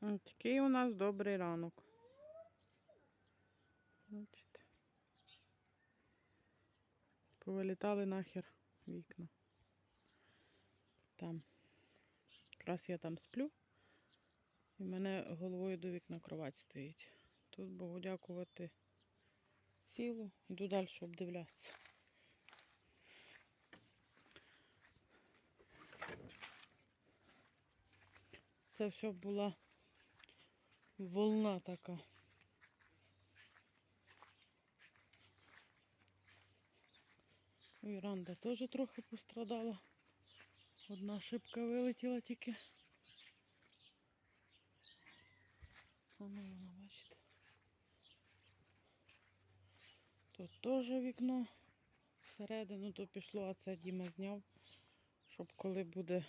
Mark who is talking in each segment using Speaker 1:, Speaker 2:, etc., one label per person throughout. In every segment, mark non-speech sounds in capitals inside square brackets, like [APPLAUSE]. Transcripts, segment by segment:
Speaker 1: Такий у нас добрий ранок. Бачите. Повилітали нахер вікна. Там. Якраз я там сплю. І мене головою до вікна кровать стоїть. Тут Богу дякувати сілу. Йду далі обдивлятися. Це все була волна така. Віранда теж трохи пострадала. Одна шибка вилетіла тільки. Воно вона, бачите. Тут теж вікно всередину то пішло, а це Діма зняв, щоб коли буде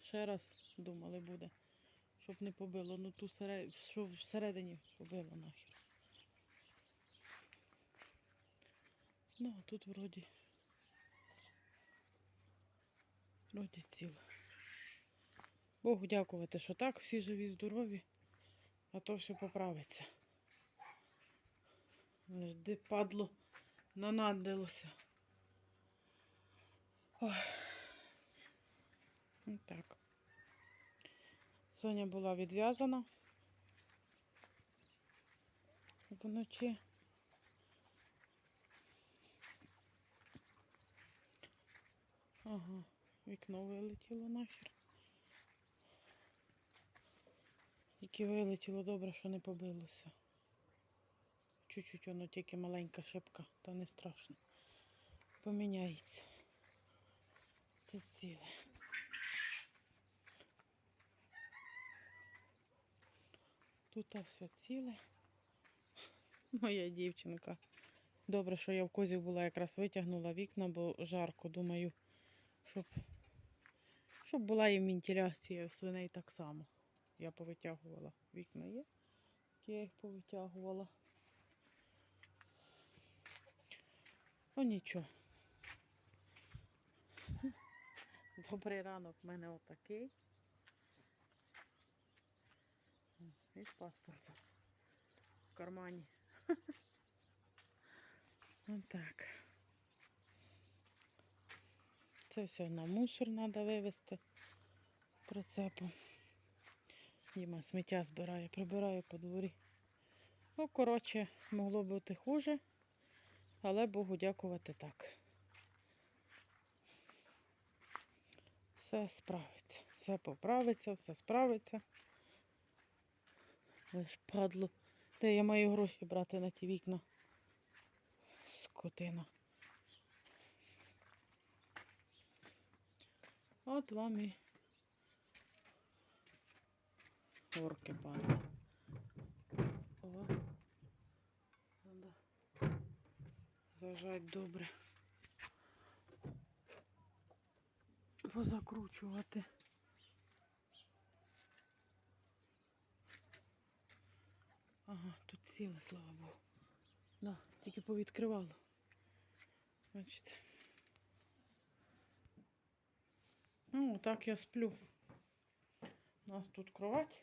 Speaker 1: ще раз думали буде, щоб не побило. Ну ту серед... що всередині побило нахер. Ну, а тут вроді. Вроді ціле. Богу дякувати, що так, всі живі, здорові, а то все поправиться. Де падло нанадилося. Ой. Так. Соня була відв'язана вночі. Ага, вікно вилетіло нахер. Тільки вилетіло добре, що не побилося. Чуть-чуть воно тільки маленька шибка, то не страшно. Поміняється. Це ціле. Тут все ціле. Моя дівчинка. Добре, що я в козі була, якраз витягнула вікна, бо жарко, думаю, щоб, щоб була і вентиляція у свиней так само. Я повитягувала. Вікна є, я їх повитягувала. Ну нічого. Добрий ранок в мене отакий. І паспорт в кармані. [LAUGHS] Отак. Це все на мусор треба вивезти прицепу. Діма сміття збирає, прибирає по дворі. Ну, коротше, могло бути хуже, але Богу дякувати так. Все справиться, все поправиться, все справиться. Лиш падло. Де я маю гроші брати на ті вікна? Скотина. От вам і горки падали. О, треба зажать добре. Позакручувати. Ага, тут ціле, слава Богу. Да, тільки повідкривало. Бачите. Ну, так я сплю. У нас тут кровать.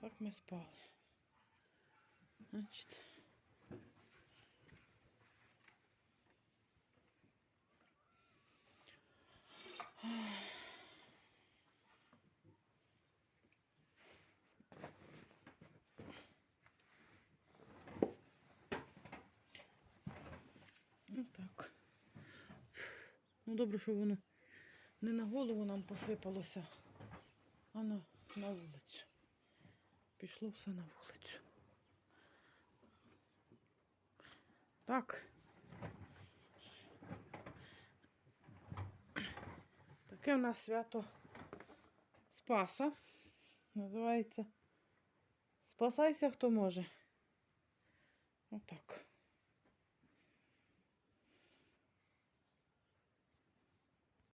Speaker 1: Так ми спали. Значить. Ну так. Ну добре, що воно не на голову нам посипалося, а на, на вулицю. Пішло все на вулицю. Так. Таке у нас свято Спаса. Називається Спасайся, хто може. Отак.